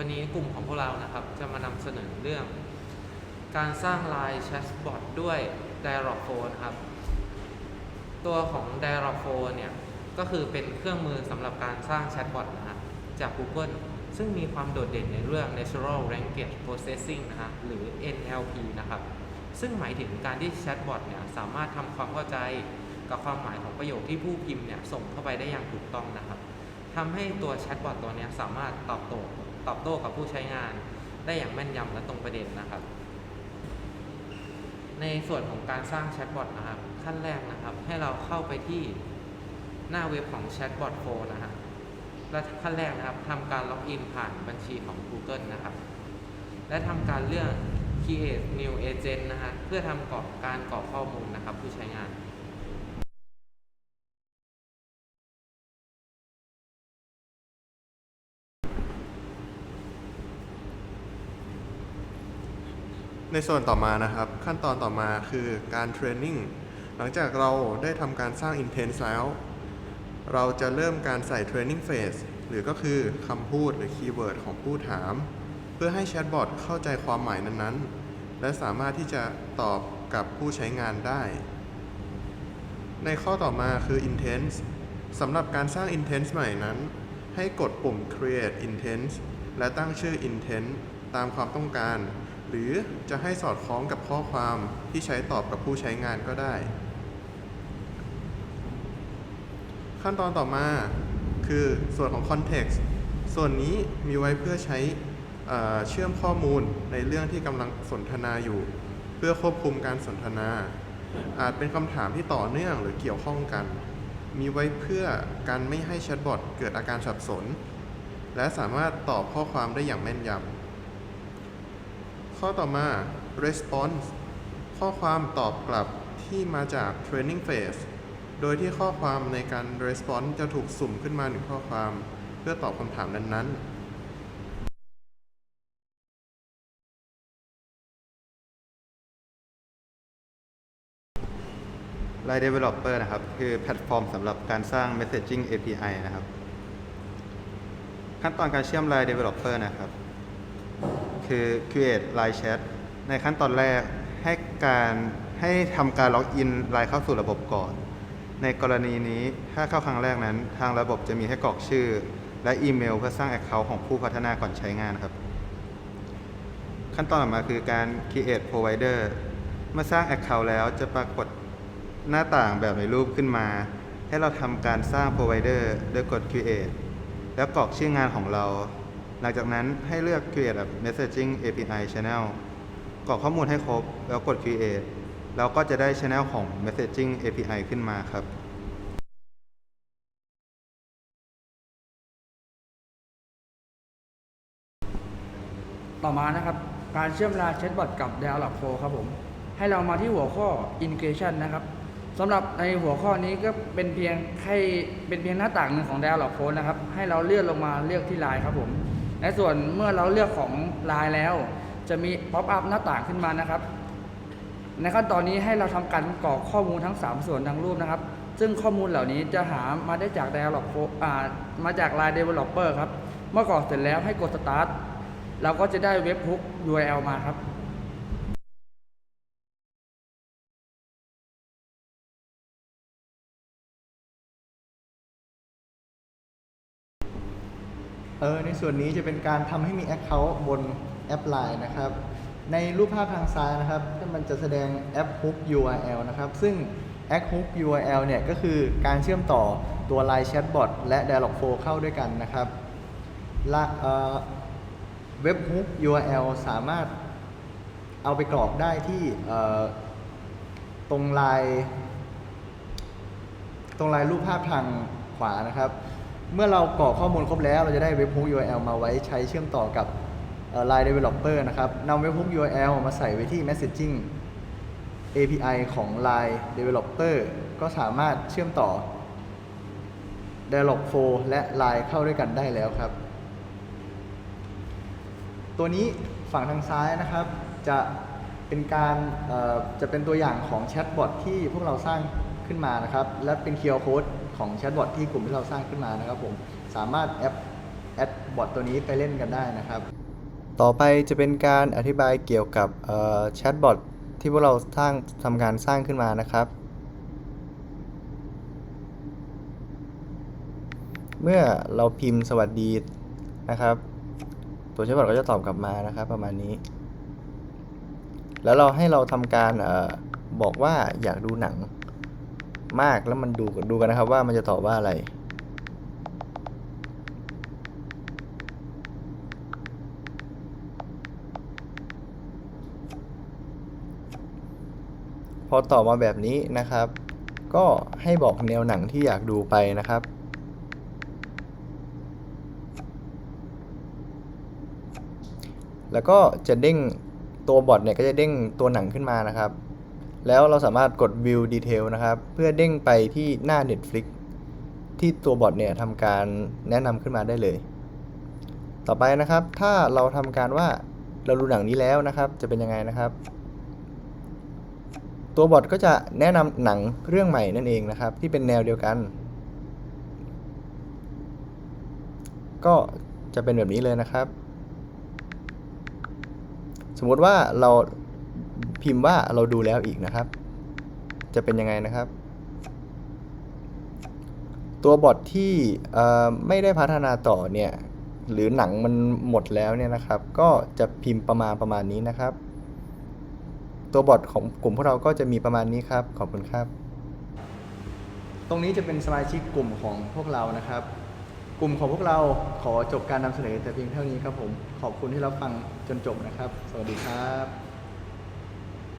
วันนี้กลุ่มของพวกเรานะครับ จะมานำเสนอเรื่อง การสร้างไลน์แชทบอทด้วย Dialog Phone ครับ ตัวของ Dialog Phone เนี่ย ก็คือเป็นเครื่องมือสำหรับการสร้างแชทบอทนะฮะจาก Google ซึ่งมีความโดดเด่นในเรื่อง Natural Language Processing นะฮะหรือ NLP นะครับ ซึ่งหมายถึงการที่แชทบอทเนี่ย สามารถทำความเข้าใจกับความหมายของประโยคที่ผู้พิมพ์เนี่ยส่งเข้าไปได้อย่างถูกต้องนะครับทำให้ตัวแชทบอทตัวนี้สามารถตอบโต้ ตอบโต้กับผู้ใช้งาน ได้อย่างแม่นยำและตรงประเด็นนะครับ ในส่วนของการสร้างแชทบอทนะครับ ขั้นแรกนะครับ ให้เราเข้าไปที่หน้าเว็บของแชทบอทโฟนะฮะและขั้นแรกนะครับทำการล็อกอินผ่านบัญชีของ Google นะครับ และทำการเลือก create new agent นะฮะเพื่อทำกรอกการกรอกข้อมูลนะครับ ผู้ใช้งาน ในส่วนต่อมานะครับขั้นตอนต่อมาคือการเทรนนิ่งหลังจากเราได้ทำการสร้าง Intent แล้ว เราจะเริ่มการใส่ Training Phase หรือก็คือคำพูดหรือคีย์เวิร์ดของผู้ถาม เพื่อให้แชทบอทเข้าใจความหมายนั้นๆ และสามารถที่จะตอบกับผู้ใช้งานได้ ในข้อต่อมาคือ Intent สำหรับการสร้าง Intent ใหม่นั้น ให้กดปุ่ม Create Intent และตั้งชื่อ Intent ตามความต้องการ หรือจะให้สอดคล้องกับข้อความที่ใช้ตอบกับผู้ใช้งานก็ได้ ขั้นตอนต่อมาคือส่วนของ context ส่วนนี้มีไว้เพื่อใช้เอ่อเชื่อมข้อมูลในเรื่องที่กำลังสนทนาอยู่ เพื่อควบคุมการสนทนา อาจเป็นคำถามที่ต่อเนื่องหรือเกี่ยวข้องกัน มีไว้เพื่อการไม่ให้แชทบอทเกิดอาการสับสน และสามารถตอบข้อความได้อย่างแม่นยำ ข้อต่อมา response ข้อความตอบกลับที่มาจาก training phase โดยที่ข้อความในการ response จะถูกสุ่มขึ้นมาหนึ่งข้อความ เพื่อตอบคำถามนั้นๆ Line Developer นะครับ คือแพลตฟอร์มสำหรับการสร้าง Messaging API นะครับ ขั้นตอนการเชื่อม Line Developer นะครับ คือ create Line Chat ในขั้นตอนแรกให้การให้ทำการล็อกอินไลน์เข้าสู่ระบบก่อน ในกรณีนี้ถ้าเข้าครั้งแรกนั้น ทางระบบจะมีให้กรอกชื่อ และอีเมล เพื่อสร้าง Account ของผู้พัฒนาก่อนใช้งานครับ ขั้นตอนต่อมาคือการ create provider เมื่อสร้าง Account แล้วจะปรากฏหน้าต่างแบบในรูปขึ้นมา ให้เราทำการสร้าง provider โดยกด create แล้วกรอกชื่องานของเรา หลังจากนั้นให้เลือก create a messaging API channel กรอกข้อมูลให้ครบ แล้วกด create แล้วก็จะได้ channel ของ messaging API ขึ้นมาครับต่อมานะครับ การเชื่อมลาแชทบอทกับ Dialog Flow ครับผม ให้เรามาที่หัวข้อ Integration นะครับสำหรับในหัวข้อนี้ก็เป็นเพียงแค่เป็นเพียงหน้าต่างหนึ่งของ Dialog Flow นะครับ ให้เราเลื่อนลงมาเลือกที่ไลน์ครับผม ในส่วนเมื่อเราเลือกของลายแล้ว จะมีป๊อปอัพหน้าต่างขึ้นมานะครับ ในขั้นตอนนี้ให้เราทำการกรอกข้อมูลทั้ง 3 ส่วนดังรูปนะครับ ซึ่งข้อมูลเหล่านี้จะหามาได้จาก Dialog อ่ามาจาก Line Developer ครับ เมื่อกรอกเสร็จแล้วให้กด Start เราก็จะได้เว็บฮุก URL มาครับ เออในส่วนนี้จะเป็นการทำให้มี Account บนแอป Line นะครับ ในรูปภาพทางซ้ายนะครับมันจะแสดงแอป Hook URL นะครับ ซึ่งแอป Hook URL เนี่ยก็คือการเชื่อมต่อตัว Line Chatbot และ Dialog Flow เข้าด้วยกันนะครับและเว็บ Hook URL สามารถเอาไปกรอกได้ที่ตรงลาย ตรงลายรูปภาพทางขวานะครับ เมื่อเรากรอกข้อมูลครบแล้วเราจะได้เว็บ hook URL มาไว้ใช้เชื่อมต่อกับเอ่อ Line Developer นะครับนำเว็บ hook URL มาใส่ไว้ที่ Messaging API ของ Line Developer ก็สามารถเชื่อมต่อ Dialog Flow และ Line เข้าด้วยกันได้แล้วครับ ตัวนี้ฝั่งทางซ้ายนะครับจะเป็นการจะเป็นตัวอย่างของแชทบอทที่พวกเราสร้าง ขึ้นมานะครับ และเป็น QR Code ของแชทบอทที่กลุ่มที่เราสร้างขึ้นมานะครับผมสามารถแอปแอดบอทตัวนี้ไปเล่นกันได้นะครับ ต่อไปจะเป็นการอธิบายเกี่ยวกับแชทบอทที่พวกเราสร้างทำการสร้างขึ้นมานะครับ เมื่อเราพิมพ์สวัสดีนะครับ ตัวแชทบอทก็จะตอบกลับมานะครับ ประมาณนี้ แล้วเราให้เราทำการออบอกว่าอยากดูหนัง มากแล้วมันดูดูกันนะครับว่ามันจะตอบว่าอะไร พอตอบมาแบบนี้นะครับ ก็ให้บอกแนวหนังที่อยากดูไปนะครับแล้วก็จะเด้งตัวบอทเนี่ยก็จะเด้งตัวหนังขึ้นมานะครับ แล้วเราสามารถกด view detail นะครับ เพื่อเด้งไปที่หน้า Netflix ที่ตัวบอทเนี่ยทำการแนะนำขึ้นมาได้เลย ต่อไปนะครับ ถ้าเราทำการว่าเราดูหนังนี้แล้วนะครับ จะเป็นยังไงนะครับ ตัวบอทก็จะแนะนำหนังเรื่องใหม่นั่นเองนะครับ ที่เป็นแนวเดียวกัน ก็จะเป็นแบบนี้เลยนะครับ สมมติว่าเรา พิมพ์ว่าเราดูแล้วอีกนะครับ จะเป็นยังไงนะครับ ตัวบอทที่ไม่ได้พัฒนาต่อเนี่ยหรือหนังมันหมดแล้วเนี่ยนะครับ ก็จะพิมพ์ประมาณประมาณนี้นะครับ ตัวบอทของกลุ่มพวกเราก็จะมีประมาณนี้ครับ ขอบคุณครับ ตรงนี้จะเป็นสมาชิกกลุ่มของพวกเรานะครับ กลุ่มของพวกเราขอจบการนำเสนอแต่เพียงเท่านี้ครับผม ขอบคุณที่รับฟังจนจบนะครับ สวัสดีครับ